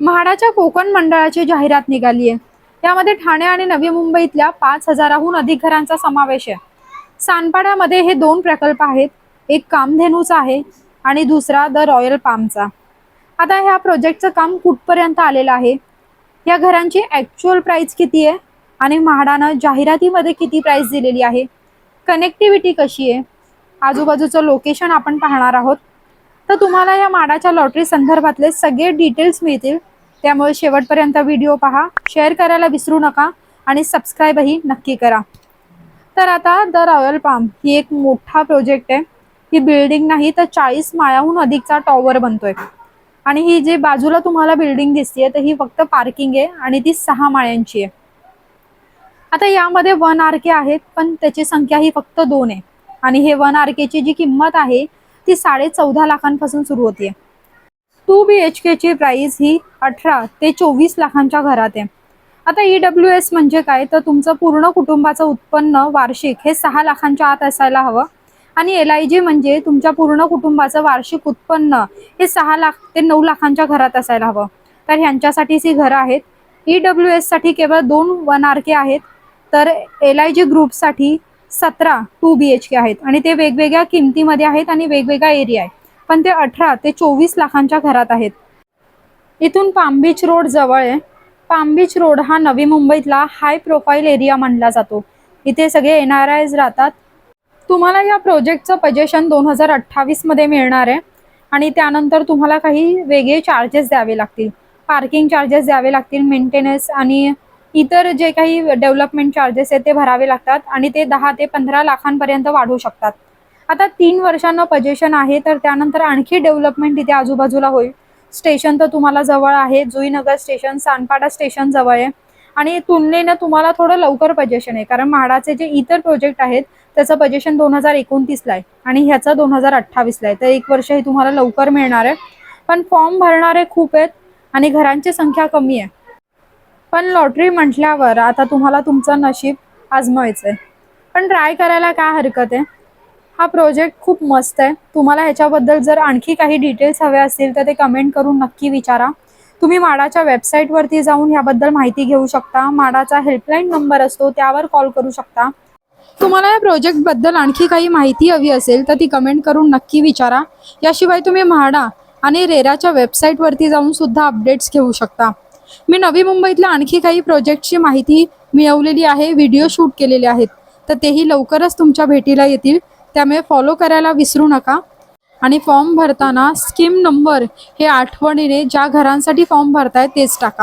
म्हाडाच्या कोकण मंडळाची जाहिरात निघाली आहे. यामध्ये ठाणे आणि नवी मुंबईतल्या पाच हजाराहून अधिक घरांचा समावेश आहे. सानपाड्यामध्ये हे दोन प्रकल्प आहेत. एक कामधेनूचा आहे आणि दुसरा द रॉयल पामचा. आता ह्या प्रोजेक्टचं काम कुठपर्यंत आलेलं आहे? या घरांची ॲक्च्युअल प्राईस किती आहे? आणि म्हाडानं जाहिरातीमध्ये किती प्राईस दिलेली आहे? कनेक्टिव्हिटी कशी आहे? आजूबाजूचं लोकेशन आपण पाहणार आहोत. तर तुम्हाला या माडाच्या लॉटरी संदर्भातले सगळे डिटेल्स मिळतील. त्यामुळे शेवटपर्यंत व्हिडिओ पहा शेअर करायला विसरू नका आणि सबस्क्राईबही नक्की करा. तर आता द रॉयल पाम ही एक मोठा प्रोजेक्ट आहे. ही बिल्डिंग नाही तर चाळीस माळ्याहून अधिकचा टॉवर बनतोय. आणि ही जी बाजूला तुम्हाला बिल्डिंग दिसते तर ही फक्त पार्किंग आहे आणि ती सहा माळ्यांची आहे. आता यामध्ये वन आर के आहेत पण त्याची संख्या ही फक्त दोन आहे. आणि हे वन आर केची जी किंमत आहे ती साडे चौदा लाखांपासून सुरू होते टू बी एच केची प्राईस ही अठरा ते चोवीस लाखांच्या घरात आहे. आता ई डब्ल्यू एस म्हणजे काय? तर तुमचं पूर्ण कुटुंबाचं उत्पन्न वार्षिक हे सहा लाखांच्या आत असायला हवं. आणि एल आय जी म्हणजे तुमच्या पूर्ण कुटुंबाचं वार्षिक उत्पन्न हे सहा लाख ते नऊ लाखांच्या घरात असायला हवं. तर ह्यांच्यासाठीच ही घरं आहेत. ई डब्ल्यू एससाठी केवळ दोन वन आर के आहेत. तर एल आय जी ग्रुपसाठी सतरा टू बी एच के आहेत. आणि ते वेगवेगळ्या किमतीमध्ये आहेत आणि वेगवेगळा एरिया आहे पण ते अठरा ते चोवीस लाखांच्या घरात आहेत. इथून पामबीच रोड जवळ आहे. पामबीच रोड हा नवी मुंबईतला हाय प्रोफाईल एरिया मानला जातो. इथे सगळे एन आर आयज राहतात. तुम्हाला या प्रोजेक्टचं पजेशन दोन हजार अठ्ठावीसमध्ये मिळणार आहे. आणि त्यानंतर तुम्हाला काही वेगळे चार्जेस द्यावे लागतील. पार्किंग चार्जेस द्यावे लागतील मेंटेनन्स आणि इतर जे काही डेव्हलपमेंट चार्जेस आहेत ते भरावे लागतात. आणि ते दहा ते पंधरा लाखांपर्यंत वाढू शकतात. आता तीन वर्षांना पजेशन आहे तर त्यानंतर आणखी डेव्हलपमेंट इथे आजूबाजूला होईल. स्टेशन तर तुम्हाला जवळ आहे. जुईनगर स्टेशन सानपाडा स्टेशन जवळ आहे. आणि तुलनेनं तुम्हाला थोडं लवकर पजेशन आहे. कारण म्हाडाचे जे इतर प्रोजेक्ट आहेत त्याचं पजेशन दोन हजार एकोणतीसला आहे. आणि ह्याचं दोन हजार अठ्ठावीसला आहे. तर एक वर्ष हे तुम्हाला लवकर मिळणार आहे. पण फॉर्म भरणारे खूप आहेत आणि घरांची संख्या कमी आहे. पण लॉटरी म्हटल्यावर आता तुम्हाला तुमचं नशीब आजमायचं आहे पण ट्राय करायला काय हरकत आहे? हा प्रोजेक्ट खूप मस्त आहे. तुम्हाला ह्याच्याबद्दल जर आणखी काही डिटेल्स हवे असतील तर ते कमेंट करून नक्की विचारा. तुम्ही माडाच्या वेबसाईटवरती जाऊन याबद्दल माहिती घेऊ शकता. माडाचा हेल्पलाईन नंबर असतो त्यावर कॉल करू शकता. तुम्हाला या प्रोजेक्टबद्दल आणखी काही माहिती हवी असेल तर ती कमेंट करून नक्की विचारा. याशिवाय तुम्ही म्हाडा आणि रेराच्या वेबसाईटवरती जाऊन सुद्धा अपडेट्स घेऊ शकता. मी नवी मुंबईतल्या आणखी काही प्रोजेक्टची माहिती मिळवलेली आहे व्हिडिओ शूट केलेले आहेत. तर तेही लवकरच तुमच्या भेटीला येतील. त्यामुळे फॉलो करायला विसरू नका. आणि फॉर्म भरताना स्कीम नंबर हे आठवणीने ज्या घरांसाठी फॉर्म भरताय तेच टाका.